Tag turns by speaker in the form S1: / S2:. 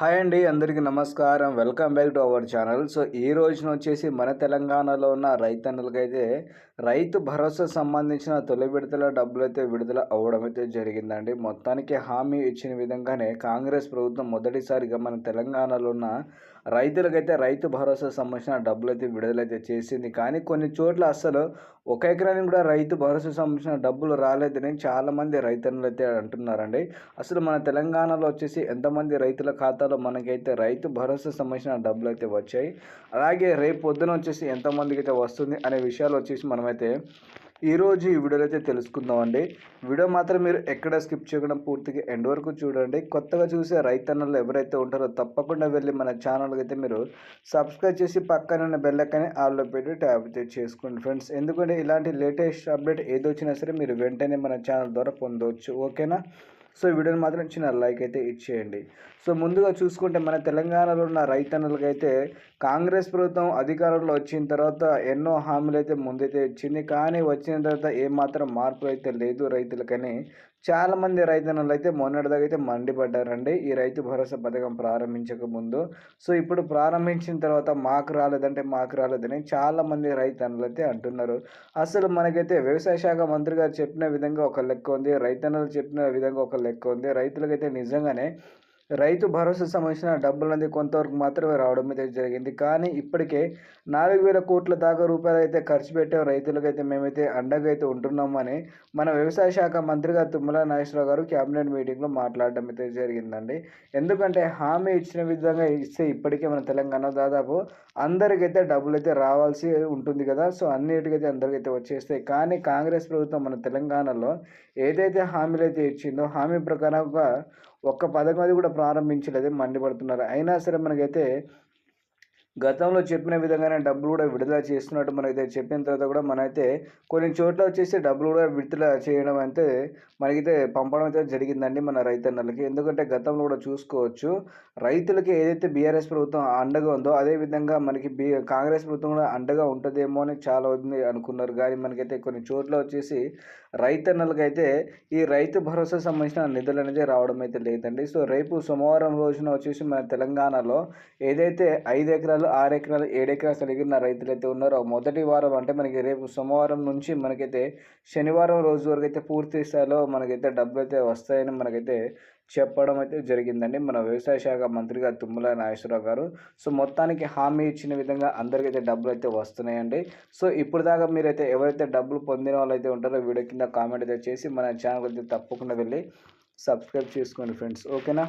S1: Hi అండి అందరికీ నమస్కారం. Welcome back to our channel. So ఈ రోజున వచ్చేసి మన తెలంగాణలో ఉన్న రైతన్నులకైతే రైతు భరోసా సంబంధించిన తొలి విడతల డబ్బులు అయితే విడుదల అవ్వడం అయితే జరిగిందండి. మొత్తానికి హామీ ఇచ్చిన విధంగానే కాంగ్రెస్ ప్రభుత్వం మొదటిసారిగా మన తెలంగాణలో ఉన్న రైతులకైతే రైతు భరోసా సంబంధించిన డబ్బులు అయితే విడుదలైతే చేసింది. కానీ కొన్ని చోట్ల అసలు ఒక ఎకరానికి కూడా రైతు భరోసా సంబంధించిన డబ్బులు రాలేదని చాలామంది రైతన్నులు అయితే అంటున్నారండి. అసలు మన తెలంగాణలో వచ్చేసి ఎంతమంది రైతుల ఖాతా ఖాతాలో మనకైతే రైతు భరోసా సంబంధించిన డబ్బులు అయితే వచ్చాయి. అలాగే రేపు పొద్దున వచ్చేసి ఎంతమందికి అయితే వస్తుంది అనే విషయాలు వచ్చేసి మనమైతే ఈరోజు ఈ వీడియోలో అయితే తెలుసుకుందామండి. వీడియో మాత్రం మీరు ఎక్కడ స్కిప్ చేయకుండా పూర్తిగా ఎండ్ వరకు చూడండి. కొత్తగా చూసే రైతన్నలు ఎవరైతే ఉంటారో తప్పకుండా వెళ్ళి మన ఛానల్కి అయితే మీరు సబ్స్క్రైబ్ చేసి పక్కన ఉన్న బెల్లకని ఆల్లో పెట్టి ట్యాప్ అయితే చేసుకోండి ఫ్రెండ్స్. ఎందుకంటే ఇలాంటి లేటెస్ట్ అప్డేట్ ఏది వచ్చినా సరే మీరు వెంటనే మన ఛానల్ ద్వారా పొందవచ్చు ఓకేనా? సో ఈ వీడియోని మాత్రం చిన్న లైక్ అయితే ఇచ్చేయండి. సో ముందుగా చూసుకుంటే మన తెలంగాణలో ఉన్న రైతన్నలకైతే కాంగ్రెస్ ప్రభుత్వం అధికారంలో వచ్చిన తర్వాత ఎన్నో హామీలు అయితే ముందైతే ఇచ్చింది. కానీ వచ్చిన తర్వాత ఏమాత్రం మార్పు అయితే లేదు రైతులకని. చాలామంది రైతన్నలు అయితే మొన్నటిదాకా అయితే మండిపడ్డారండి. ఈ రైతు భరోసా పథకం ప్రారంభించక ముందు. సో ఇప్పుడు ప్రారంభించిన తర్వాత మాకు రాలేదంటే మాకు రాలేదని చాలామంది రైతన్నలు అయితే అంటున్నారు. అసలు మనకైతే వ్యవసాయ శాఖ మంత్రి గారు చెప్పిన విధంగా ఒక లెక్క ఉంది. రైతన్నలు చెప్పిన విధంగా ఒక లెక్క ఉంది. రైతులకైతే నిజంగానే రైతు భరోసా సంబంధించిన డబ్బులు కొంతవరకు మాత్రమే రావడం అయితే జరిగింది. కానీ ఇప్పటికే నాలుగు వేల కోట్ల దాకా రూపాయలు అయితే ఖర్చు పెట్టే రైతులకైతే మేమైతే అండగా అయితే ఉంటున్నామని మన వ్యవసాయ శాఖ మంత్రిగా తుమ్మల నాగేశ్వరరావు గారు క్యాబినెట్ మీటింగ్లో మాట్లాడడం అయితే జరిగిందండి. ఎందుకంటే హామీ ఇచ్చిన విధంగా ఇస్తే ఇప్పటికే మన తెలంగాణ దాదాపు అందరికైతే డబ్బులు అయితే రావాల్సి ఉంటుంది కదా. సో అన్నిటికైతే అందరికైతే వచ్చేస్తాయి. కానీ కాంగ్రెస్ ప్రభుత్వం మన తెలంగాణలో ఏదైతే హామీలు అయితే ఇచ్చిందో హామీ ప్రకారంగా ఒక్క పథకం అది కూడా ప్రారంభించలేదు మండిపడుతున్నారు. అయినా సరే మనకైతే గతంలో చెప్పిన విధంగానే డబ్బులు కూడా విడుదల చేస్తున్నట్టు మనకైతే చెప్పిన తర్వాత కూడా మనైతే కొన్ని చోట్ల వచ్చేసి డబ్బులు కూడా విడుదల చేయడం అయితే మనకైతే పంపడం అయితే జరిగిందండి మన రైతన్నలకి. ఎందుకంటే గతంలో కూడా చూసుకోవచ్చు రైతులకి ఏదైతే బీఆర్ఎస్ ప్రభుత్వం అండగా ఉందో అదేవిధంగా మనకి బీ కాంగ్రెస్ ప్రభుత్వం కూడా అండగా ఉంటుందేమో అని చాలా ఉంది అనుకున్నారు. కానీ మనకైతే కొన్ని చోట్ల వచ్చేసి రైతన్నలకైతే ఈ రైతు భరోసా సంబంధించిన నిధులు అనేది రావడం అయితే లేదండి. సో రేపు సోమవారం రోజున వచ్చేసి మన తెలంగాణలో ఏదైతే ఐదు ఎకరాలు ఆరు ఎకరాలు ఏడు ఎకరాలు కలిగిన రైతులు అయితే ఉన్నారో మొదటి వారం అంటే మనకి రేపు సోమవారం నుంచి మనకైతే శనివారం రోజు వరకు అయితే పూర్తి స్థాయిలో మనకైతే డబ్బులు అయితే వస్తాయని మనకైతే చెప్పడం అయితే జరిగిందండి. మన వ్యవసాయ శాఖ మంత్రిగా తుమ్మల నాగేశ్వరరావు గారు. సో మొత్తానికి హామీ ఇచ్చిన విధంగా అందరికైతే డబ్బులు అయితే వస్తున్నాయండి. సో ఇప్పుడు దాకా మీరైతే ఎవరైతే డబ్బులు పొందిన వాళ్ళు అయితే ఉంటారో వీడియో కింద కామెంట్ అయితే చేసి మన ఛానల్ అయితే తప్పకుండా వెళ్ళి సబ్స్క్రైబ్ చేసుకోండి ఫ్రెండ్స్. ఓకేనా?